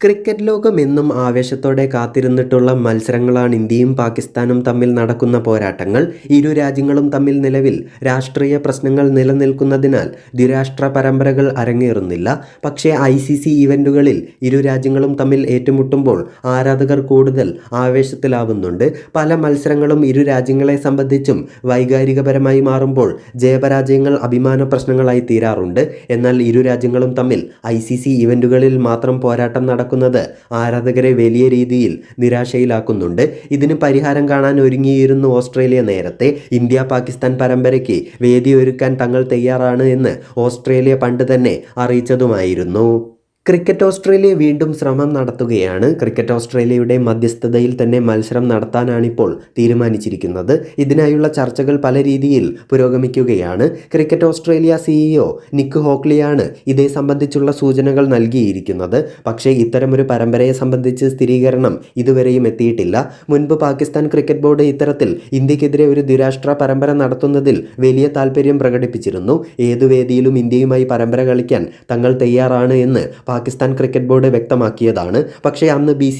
Cricket ലോകം എന്നും ആവേശത്തോടെ കാത്തിരുന്നിട്ടുള്ള മത്സരങ്ങളാണ് ഇന്ത്യയും പാകിസ്ഥാനും തമ്മിൽ നടക്കുന്ന പോരാട്ടങ്ങൾ. ഇരു രാജ്യങ്ങളും തമ്മിൽ നിലവിൽ രാഷ്ട്രീയ പ്രശ്നങ്ങൾ നിലനിൽക്കുന്നതിനാൽ ദ്വിരാഷ്ട്ര പരമ്പരകൾ അരങ്ങേറുന്നില്ല. പക്ഷേ ഐ സി സി ഇവന്റുകളിൽ ഇരു രാജ്യങ്ങളും തമ്മിൽ ഏറ്റുമുട്ടുമ്പോൾ ആരാധകർ കൂടുതൽ ആവേശത്തിലാവുന്നുണ്ട്. പല മത്സരങ്ങളും ഇരു രാജ്യങ്ങളെ സംബന്ധിച്ചും വൈകാരികപരമായി മാറുമ്പോൾ ജയപരാജയങ്ങൾ അഭിമാന പ്രശ്നങ്ങളായി തീരാറുണ്ട്. എന്നാൽ ഇരു രാജ്യങ്ങളും തമ്മിൽ ഐ സി സി ഇവന്റുകളിൽ മാത്രം പോരാട്ടം നടക്കുന്നത് ആരാധകരെ വലിയ രീതിയിൽ നിരാശയിലാക്കുന്നുണ്ട്. ഇതിന് പരിഹാരം കാണാൻ ഒരുങ്ങിയിരുന്നു ഓസ്ട്രേലിയ നേരത്തെ. ഇന്ത്യ പാകിസ്ഥാൻ പരമ്പരയ്ക്ക് വേദിയൊരുക്കാൻ തങ്ങൾ തയ്യാറാണ് എന്ന് ഓസ്ട്രേലിയ പണ്ട് തന്നെ അറിയിച്ചതുമായിരുന്നു. ക്രിക്കറ്റ് ഓസ്ട്രേലിയ വീണ്ടും ശ്രമം നടത്തുകയാണ്. ക്രിക്കറ്റ് ഓസ്ട്രേലിയയുടെ മധ്യസ്ഥതയിൽ തന്നെ മത്സരം നടത്താനാണിപ്പോൾ തീരുമാനിച്ചിരിക്കുന്നത്. ഇതിനായുള്ള ചർച്ചകൾ പല രീതിയിൽ പുരോഗമിക്കുകയാണ്. ക്രിക്കറ്റ് ഓസ്ട്രേലിയ സിഇഒ നിക്ക് ഹോക്ലിയാണ് ഇതേ സംബന്ധിച്ചുള്ള സൂചനകൾ നൽകിയിരിക്കുന്നത്. പക്ഷേ ഇത്തരമൊരു പരമ്പരയെ സംബന്ധിച്ച് സ്ഥിരീകരണം ഇതുവരെയും എത്തിയിട്ടില്ല. മുൻപ് പാകിസ്ഥാൻ ക്രിക്കറ്റ് ബോർഡ് ഇത്തരത്തിൽ ഇന്ത്യക്കെതിരെ ഒരു ദ്വിരാഷ്ട്ര പരമ്പര നടത്തുന്നതിൽ വലിയ താല്പര്യം പ്രകടിപ്പിച്ചിരുന്നു. ഏതു വേദിയിലും ഇന്ത്യയുമായി പരമ്പര കളിക്കാൻ തങ്ങൾ തയ്യാറാണ് എന്ന് പാകിസ്ഥാൻ ക്രിക്കറ്റ് ബോർഡ് വ്യക്തമാക്കിയതാണ്. പക്ഷേ അന്ന് ബി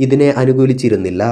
ഇതിനെ അനുകൂലിച്ചിരുന്നില്ല.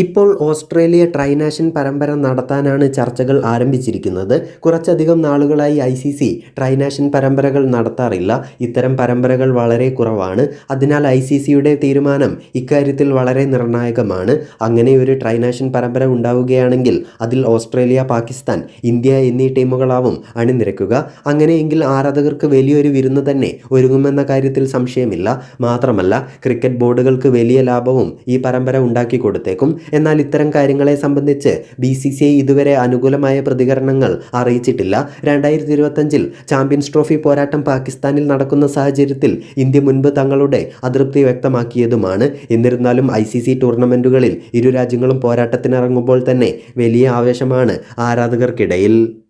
ഇപ്പോൾ ഓസ്ട്രേലിയ ട്രൈനാഷൻ പരമ്പര നടത്താനാണ് ചർച്ചകൾ ആരംഭിച്ചിരിക്കുന്നത്. കുറച്ചധികം നാളുകളായി ഐ സി സി ട്രൈനാഷൻ പരമ്പരകൾ നടത്താറില്ല. ഇത്തരം പരമ്പരകൾ വളരെ കുറവാണ്. അതിനാൽ ഐ സി സിയുടെ തീരുമാനം ഇക്കാര്യത്തിൽ വളരെ നിർണായകമാണ്. അങ്ങനെ ഒരു ട്രൈനാഷൻ പരമ്പര ഉണ്ടാവുകയാണെങ്കിൽ അതിൽ ഓസ്ട്രേലിയ പാകിസ്ഥാൻ ഇന്ത്യ എന്നീ ടീമുകളാവും അണിനിരക്കുക. അങ്ങനെയെങ്കിൽ ആരാധകർക്ക് വലിയൊരു വിരുന്ന് തന്നെ ഒരുങ്ങുമെന്ന കാര്യത്തിൽ സംശയമില്ല. മാത്രമല്ല ക്രിക്കറ്റ് ബോർഡുകൾക്ക് വലിയ ലാഭവും ഈ പരമ്പര ഉണ്ടാക്കി കൊടുത്തേക്കും എന്നാൽ ഇത്തരം കാര്യങ്ങളെ സംബന്ധിച്ച് ബി സി സി ഐ ഇതുവരെ അനുകൂലമായ പ്രതികരണങ്ങൾ അറിയിച്ചിട്ടില്ല. രണ്ടായിരത്തി ഇരുപത്തഞ്ചിൽ ചാമ്പ്യൻസ് ട്രോഫി പോരാട്ടം പാകിസ്ഥാനിൽ നടക്കുന്ന സാഹചര്യത്തിൽ ഇന്ത്യ മുൻപ് തങ്ങളുടെ അതൃപ്തി വ്യക്തമാക്കിയതുമാണ്. എന്നിരുന്നാലും ഐ സി സി ടൂർണമെന്റുകളിൽ ഇരു രാജ്യങ്ങളും പോരാട്ടത്തിനിറങ്ങുമ്പോൾ തന്നെ വലിയ ആവേശമാണ് ആരാധകർക്കിടയിൽ.